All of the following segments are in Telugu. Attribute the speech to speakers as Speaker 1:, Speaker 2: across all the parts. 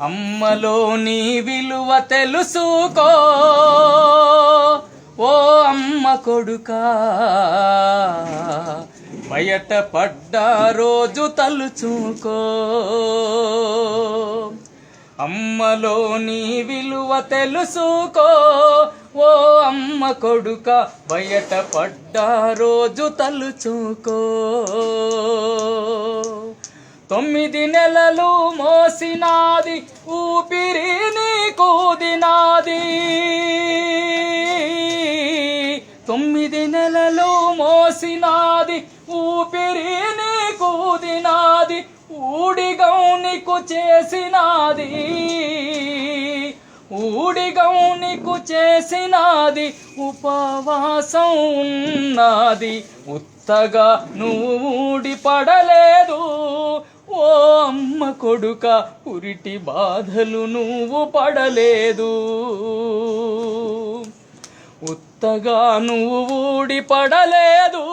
Speaker 1: అమ్మలో నీ విలువ తెలుసుకో. ఓ అమ్మ కొడుకా బయట పడ్డ రోజు తలుచుకో. అమ్మలో నీ విలువ తెలుసుకో. ఓ అమ్మ కొడుక బయట పడ్డ రోజు తలుచుకో. తొమ్మిది నెలలు మోసినాది ఊపిరి నీకు దినాది. తొమ్మిది నెలలు మోసినాది ఊపిరి నీకు దినాది ఊడిగౌనికు చేసినాది. ఊడిగౌనికు చేసినాది ఉపవాసం ఉన్నది. ఉత్తగా నువ్వు ఊడిపడలేదు. ఓ అమ్మ కొడుక ఉరిటి బాధలు నువ్వు పడలేదు. ఉత్తగా నువ్వు ఊడి పడలేదు.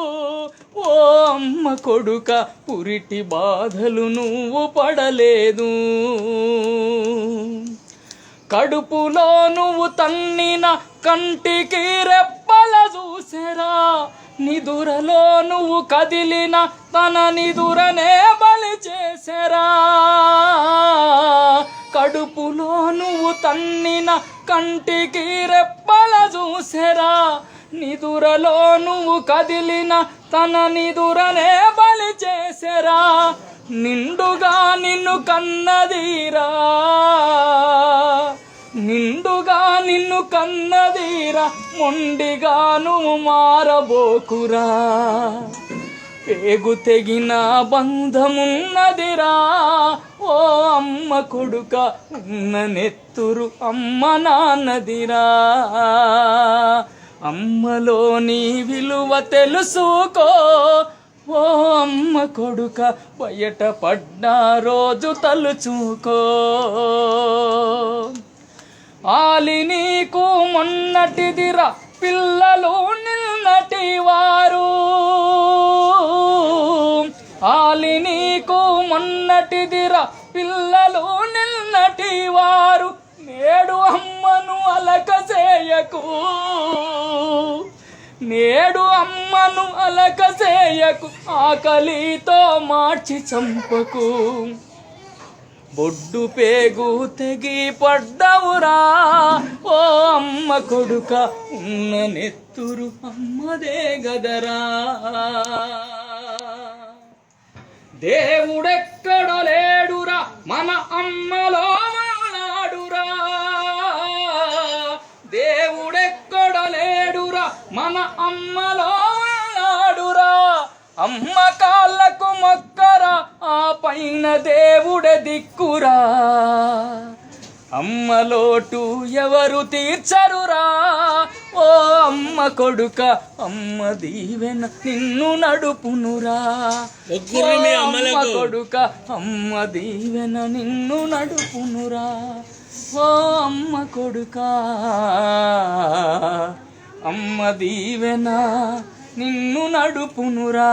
Speaker 1: ఓ అమ్మ కొడుక ఉరిటి బాధలు నువ్వు పడలేదు. కడుపులో నువ్వు తన్నిన కంటికి రెప్పల చూసెరా. నిదురలో నువ్వు కదిలిన తన నిదురనే చేసెరా? కడుపులో నువ్వు తన్నిన కంటికి రెప్పల చూసెరా? నిదురలో నువ్వు కదిలిన తన నిదురనే బలి చేసెరా? నిండుగా నిన్ను కన్నదీరా? నిండుగా నిన్ను కన్నదీరా? మొండిగా నువ్వు మారబోకురా? పేగు తెగిన బంధమున్నదిరా. ఓ అమ్మ కొడుక ఉన్న నెత్తురు అమ్మ నాన్నదిరా. అమ్మలోని విలువ తెలుసుకో. ఓ అమ్మ కొడుక బయట పడ్డ రోజు తలుచుకో. ఆలి నీకు మొన్నటిదిరా పిల్లలు నిన్నటి వారు. ఆలి నీకు మొన్నటిదిరా పిల్లలు నిన్నటి వారు నేడు అమ్మను అలక చేయకు. నేడు అమ్మను అలక చేయకు ఆకలితో మార్చి చంపకు. బొడ్డు పేగు తెగి పడ్డవురా ఓ అమ్మ కొడుక ఉన్న నెత్తురు అమ్మదే గదరా. దేవుడెక్కడ లేడురా మన అమ్మలో మానాడురా దేవుడెక్కడ లేడురా మన అమ్మలో మానాడురా అమ్మ కాళ్ళకు మొక్కరా ఆ పైన దేవుడే దిక్కురా. అమ్మ లోటు ఎవరు తీర్చరురా? ఓ అమ్మ కొడుక అమ్మ దీవెన నిన్ను నడుపునురా. అమ్మ. కొడుక అమ్మ దీవెన నిన్ను నడుపునురా. ఓ అమ్మ కొడుక అమ్మ దీవెన నిన్ను నడుపునురా.